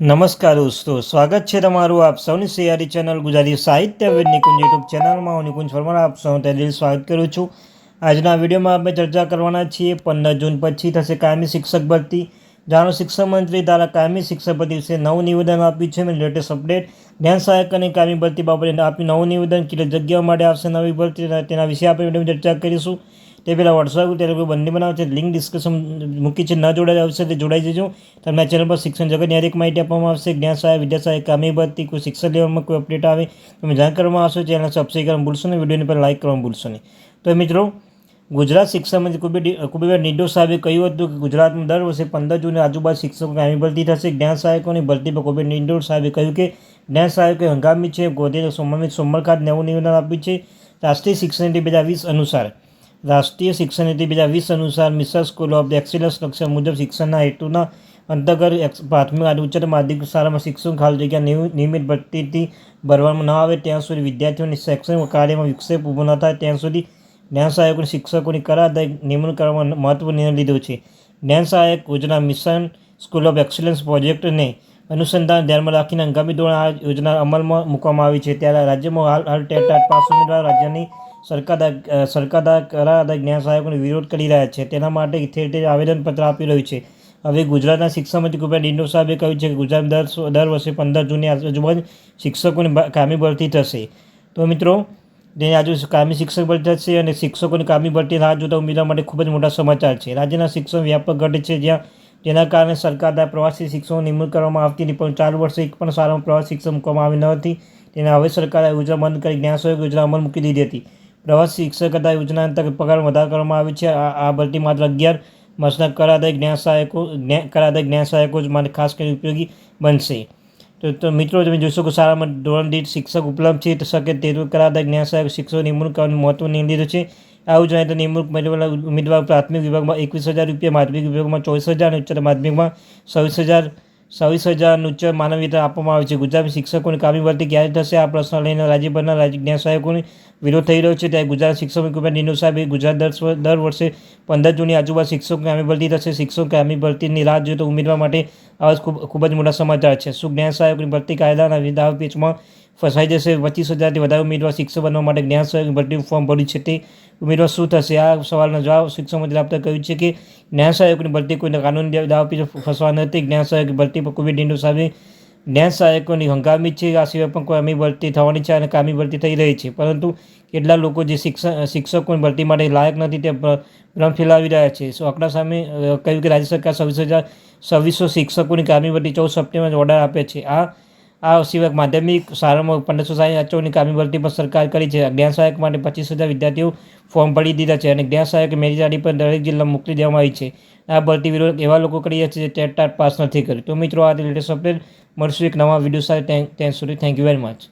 નમસ્કાર દોસ્તો, સ્વાગત છે તમારું આપ સૌની સિયારી ચેનલ ગુજરાતી સાહિત્ય વેદ નિકુંજ યુટ્યુબ ચેનલમાં. હું નિકુંજ ફરમાર આપ સૌ દિલ સ્વાગત કરું છું. આજના વિડીયોમાં આપણે ચર્ચા કરવાના છીએ, પંદર જૂન પછી થશે કાયમી શિક્ષક ભરતી. જાણો શિક્ષણ મંત્રી દ્વારા કાયમી શિક્ષક ભરતી વિશે નવું નિવેદન આપ્યું છે. મેં લેટેસ્ટ અપડેટ જ્ઞાન સહાયક અને કાયમી ભરતી બાબતે આપ્યું નવું નિવેદન કેટલી જગ્યાઓ માટે આવશે નવી ભરતી તેના વિશે આપણે ચર્ચા કરીશું. તે પહેલાં વોટ્સઅપ ટેલિગ્રામ બંને બનાવે છે. લિંક ડિસ્કશન મૂકી છે. ન જોડાઈ આવશે તે જોડાઈ જજો. તમને ચેનલ પર શિક્ષણ જગતની હરેક માહિતી આપવામાં આવશે. જ્ઞાન સહાય, વિદ્યા સહાય કામી ભરતી, કોઈ શિક્ષણ લેવામાં કોઈ અપડેટ આવે, તમે જાણ કરવામાં આવશો. ચેનલ સબસ્ક્રાઈબ કરવાનું ભૂલશો નહીં. વિડીયોને પર લાઇક કરવાનું ભૂલશો નહીં. તો મિત્રો ગુજરાત શિક્ષણ મંત્રી કુબેર કુબેર નિડો સાહેબે કહ્યું હતું કે ગુજરાતમાં દર વર્ષે પંદર જૂને આજુબાજુ શિક્ષકો કામી ભરતી થશે. જ્ઞાન સહાયકોની ભરતી પર કુબેર નિર્દોષ સાહેબે કહ્યું કે, જ્ઞાન સહાયકો હંગામી છે ગોધેર સોમમી સોમવાર ખાતે નવું નિવેદન આપ્યું છે. રાષ્ટ્રીય શિક્ષણ નીતિ બે હજાર વીસ અનુસાર, રાષ્ટ્રીય શિક્ષણ નીતિ બે હજાર વીસ અનુસાર મિસર સ્કૂલ ઓફ એક્સિલન્સ લક્ષ્ય મુજબ શિક્ષણના હેતુના અંતર્ગત પ્રાથમિક અને ઉચ્ચતર માધ્યમિક શાળામાં શિક્ષણ ખાલી જગ્યા નિયમિત ભરતીથી ભરવામાં ન આવે. ત્યાં સુધી વિદ્યાર્થીઓની શૈક્ષણિક કાર્યમાં વિક્ષેપ ઊભો ન થાય. ત્યાં સુધી જ્ઞાન સહાયકોની શિક્ષકોની કરાર નિમણૂક કરવામાં મહત્વનો નિર્ણય લીધો છે. જ્ઞાન સહાયક યોજના મિશન, સ્કૂલ ઓફ એક્સલન્સ પ્રોજેક્ટને અનુસંધાન ધ્યાનમાં રાખીને હંગામી ધોરણ આ યોજના અમલમાં મૂકવામાં આવી છે. ત્યારે રાજ્યમાં હાલ હાલ ટેટ ટાટ પાસ ઉમેદવાર રાજ્યની સરકાર સરકાર કરાર જ્ઞાન સહાયકોનો વિરોધ કરી રહ્યા છે. તેના માટે ઠેર આવેદનપત્ર આપી રહ્યું છે. હવે ગુજરાતના શિક્ષણ મંત્રી કુમાર ડિંડો સાહેબે કહ્યું છે કે ગુજરાત દર દર વર્ષે પંદર જૂનની આજુબાજુ શિક્ષકોની કામી ભરતી થશે. તો મિત્રો જેની આજુ કામી શિક્ષક ભરતી થશે અને શિક્ષકોની કામી ભરતી રાહ જોતા ઉમેદવાર માટે ખૂબ જ મોટા સમાચાર છે. રાજ્યના શિક્ષણ વ્યાપક ઘટે છે, જ્યાં જેના કારણે સરકાર દ્વારા પ્રવાસી શિક્ષકો નિમણૂક કરવામાં આવતી હતી, પણ ચાર વર્ષે એક પણ સારામાં પ્રવાસી શિક્ષક મૂકવામાં આવી ન હતી. તેને હવે સરકારે યોજના બંધ કરી જ્ઞાન સહયોગ યોજના અમલ મૂકી દીધી હતી. પ્રવાસી શિક્ષક હતા, યોજના અંતર્ગત પગાર વધારો કરવામાં આવે છે. આ ભરતી માત્ર અગિયાર વર્ષના કરાદાય જ્ઞાન સહાયકો કરાદાય જ્ઞાન સહાયકો જ માટે ખાસ કરીને ઉપયોગી બનશે. તો મિત્રો, તમે જોશો કે શાળામાં ધોરણ દીઠ શિક્ષક ઉપલબ્ધ છે, તો શકે તે કરાદાય જ્ઞાન સહાયક શિક્ષકો નિમણૂક કરવાનું મહત્વ નિર્ણય છે. આવું જણાય તો નિમણૂક મેળવેલા ઉમેદવાર પ્રાથમિક વિભાગમાં એકવીસ હજાર રૂપિયા, માધ્યમિક વિભાગમાં ચોવીસ હજાર અને ઉચ્ચતર માધ્યમિકમાં છવ્વીસ હજાર છવ્વીસ હજારનું ઉચ્ચ માનવ વેતન આપવામાં આવે છે. ગુજરાતી શિક્ષકોની કામી ભરતી ક્યારે થશે? આ પ્રશ્ન લઈને રાજ્યભરના રાજ્ય જ્ઞાન સહાયકોની વિરોધ થઈ રહ્યો છે. ત્યારે ગુજરાત શિક્ષક કુમાર નિનુ સાહેબે ગુજરાત દર દર વર્ષે પંદર જૂની આજુબાજુ શિક્ષકો કામી ભરતી થશે. શિક્ષકો કામી ભરતીની રાહ જોઈએ તો ઉમેદવાર માટે આવા ખૂબ ખૂબ જ મોટા સમાચાર છે. શું જ્ઞાન સહાયકોની ભરતી કાયદાના દાવ પેચમાં ફસાઈ જશે પચીસ હજારથી વધારે ઉમેદવાર શિક્ષક બનવા માટે જ્ઞાન સહાયક ભરતીનું ફોર્મ ભર્યું છે તે ઉમેદવાર શું થશે? આ સવાલનો જવાબ શિક્ષણ મંત્રી આપતા કહ્યું છે કે જ્ઞાન સહાયકોની ભરતી કોઈને કાનૂની દાવ પીછે ફસવા નથી. જ્ઞાન સહાયક ભરતી પર કોવિડ ડિંડો સામે જ્ઞાન સહાયકોની હંગામી છે. આ સિવાય પણ કામી ભરતી થવાની છે અને કામી ભરતી થઈ રહી છે. પરંતુ કેટલા લોકો જે શિક્ષણ શિક્ષકોની ભરતી માટે લાયક નથી તે ભ્રમ ફેલાવી રહ્યા છે. સો આંકડા સામે કહ્યું કે રાજ્ય સરકાર છવ્વીસ હજાર છવ્વીસો શિક્ષકોની કામી ભરતી ચૌદ સપ્ટેમ્બર ઓર્ડર આપે છે. આ આ સિવાય માધ્યમિક શાળામાં પંદરસો સાહીઠ આચોની કામી ભરતી પણ સરકાર કરી છે. જ્ઞાન સહાયક માટે પચીસ હજાર વિદ્યાર્થીઓ ફોર્મ ભરી દીધા છે અને જ્ઞાન સહાયક મેરી યાદી પર દરેક જિલ્લામાં મોકલી દેવામાં આવી છે. આ ભરતી વિરોધ એવા લોકો કરી છે જે ટેટ પાસ નથી કર્યું તો મિત્રો, આ લેટેસ્ટ અપડેટ મળશું એક નવા વીડિયો સાથે. ત્યાં સુધી થેન્ક યુ વેરી મચ